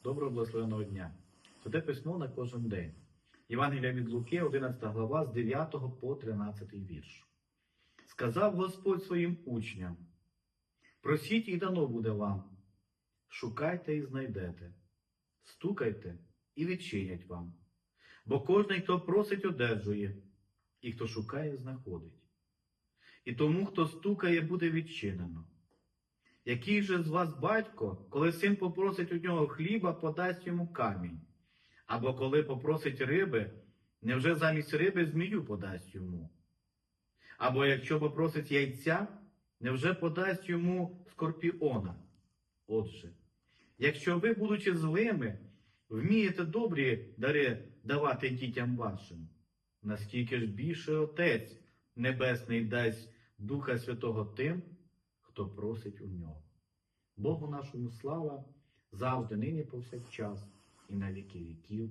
Доброго благословеного дня. Святе письмо на кожен день. Євангелія від Луки, 11 глава, з 9 по 13 вірш. Сказав Господь своїм учням: Просіть і дано буде вам, шукайте і знайдете, стукайте і відчинять вам. Бо кожний, хто просить, одержує, і хто шукає, знаходить. І тому, хто стукає, буде відчинено. Який же з вас батько, коли син попросить у нього хліба, подасть йому камінь? Або коли попросить риби, невже замість риби змію подасть йому? Або якщо попросить яйця, невже подасть йому скорпіона? Отже, якщо ви, будучи злими, вмієте добрі дари давати дітям вашим, наскільки ж більше Отець Небесний дасть Духа Святого тим, хто просить у нього. Богу нашому слава завжди, нині повсякчас і на віки віків.